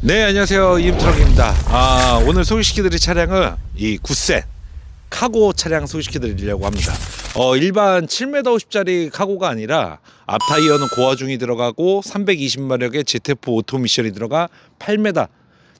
네 안녕하세요 이임트럭입니다 아 오늘 소개시켜드릴 차량은 이 구센 카고 차량 소개시켜드리려고 합니다 어 일반 7m 50짜리 카고가 아니라 앞 타이어는 고화중이 들어가고 320마력의 ZF 오토미션이 들어가 8m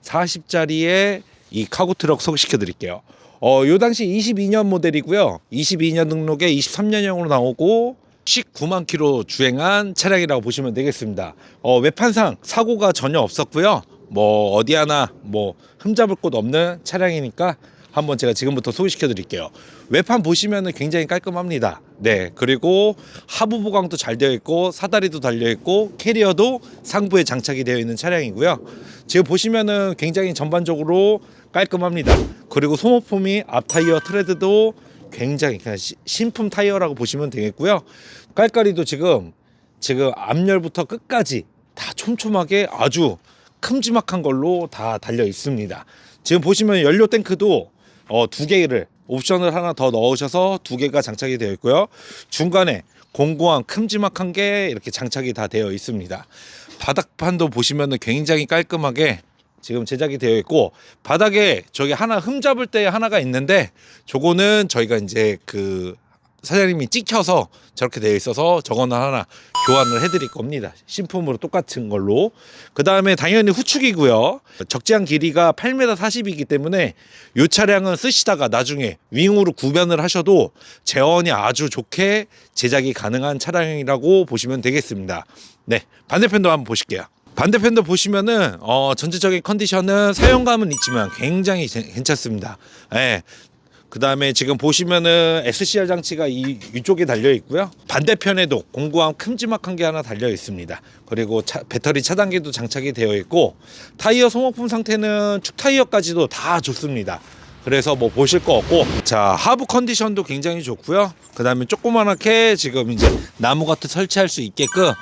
40짜리의 이 카고 트럭 소개시켜 드릴게요 어, 요 당시 22년 모델이고요. 22년 등록에 23년형으로 나오고 19만 킬로 주행한 차량이라고 보시면 되겠습니다. 어, 외판상 사고가 전혀 없었고요. 뭐 어디 하나 뭐 흠잡을 곳 없는 차량이니까 한번 제가 지금부터 소개시켜 드릴게요. 외판 보시면은 굉장히 깔끔합니다. 네. 그리고 하부 보강도 잘 되어 있고 사다리도 달려 있고 캐리어도 상부에 장착이 되어 있는 차량이고요. 지금 보시면은 굉장히 전반적으로 깔끔합니다. 그리고 소모품이 앞 타이어 트레드도 굉장히 그냥 시- 신품 타이어라고 보시면 되겠고요. 깔깔이도 지금 지금 앞열부터 끝까지 다 촘촘하게 아주 큼지막한 걸로 다 달려 있습니다. 지금 보시면 연료 탱크도 어, 두 개를 옵션을 하나 더 넣으셔서 두 개가 장착이 되어 있고요. 중간에 공고한 큼지막한 게 이렇게 장착이 다 되어 있습니다. 바닥판도 보시면 굉장히 깔끔하게 지금 제작이 되어 있고 바닥에 저기 하나 흠 잡을 때 하나가 있는데 저거는 저희가 이제 그 사장님이 찍혀서 저렇게 되어 있어서 저거는 하나 교환을 해드릴 겁니다. 신품으로 똑같은 걸로. 그 다음에 당연히 후축이고요. 적재한 길이가 8m 40이기 때문에 이 차량은 쓰시다가 나중에 윙으로 구변을 하셔도 재원이 아주 좋게 제작이 가능한 차량이라고 보시면 되겠습니다. 네, 반대편도 한번 보실게요. 반대편도 보시면은 어, 전체적인 컨디션은 사용감은 있지만 굉장히 제- 괜찮습니다. 예. 그 다음에 지금 보시면은 SCR 장치가 이 위쪽에 달려 있고요. 반대편에도 공구함 큼지막한 게 하나 달려 있습니다. 그리고 차- 배터리 차단기도 장착이 되어 있고 타이어 소모품 상태는 축 타이어까지도 다 좋습니다. 그래서 뭐 보실 거 없고 자 하부 컨디션도 굉장히 좋고요. 그 다음에 조그만하게 지금 이제 나무 같은 설치할 수 있게끔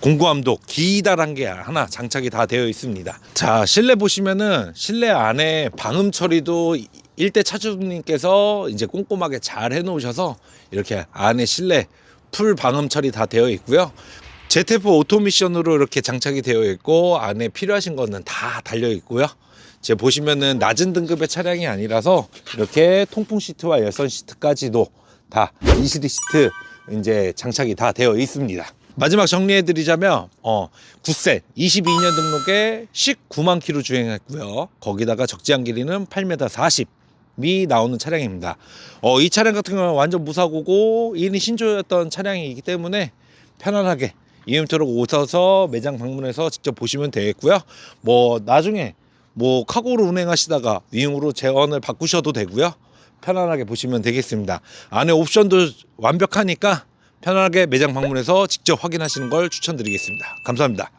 공구함도 기다란 게 하나 장착이 다 되어 있습니다. 자 실내 보시면은 실내 안에 방음 처리도 일대 차주님께서 이제 꼼꼼하게 잘 해놓으셔서 이렇게 안에 실내 풀 방음 처리 다 되어 있고요. ZF 오토미션으로 이렇게 장착이 되어 있고 안에 필요하신 거는 다 달려 있고요. 이제 보시면은 낮은 등급의 차량이 아니라서 이렇게 통풍 시트와 열선 시트까지도 다 이시드 시트 이제 장착이 다 되어 있습니다. 마지막 정리해 드리자면 어 구센 22년 등록에 19만 킬로 주행했고요. 거기다가 적재한 길이는 8m 40 이 나오는 차량입니다. 어 이 차량 같은 경우는 완전 무사고고 1인 신조였던 차량이기 때문에 편안하게 이음토록 오셔서 매장 방문해서 직접 보시면 되겠고요. 뭐 나중에 뭐 카고로 운행하시다가 윙으로 재원을 바꾸셔도 되고요. 편안하게 보시면 되겠습니다. 안에 옵션도 완벽하니까 편안하게 매장 방문해서 직접 확인하시는 걸 추천드리겠습니다. 감사합니다.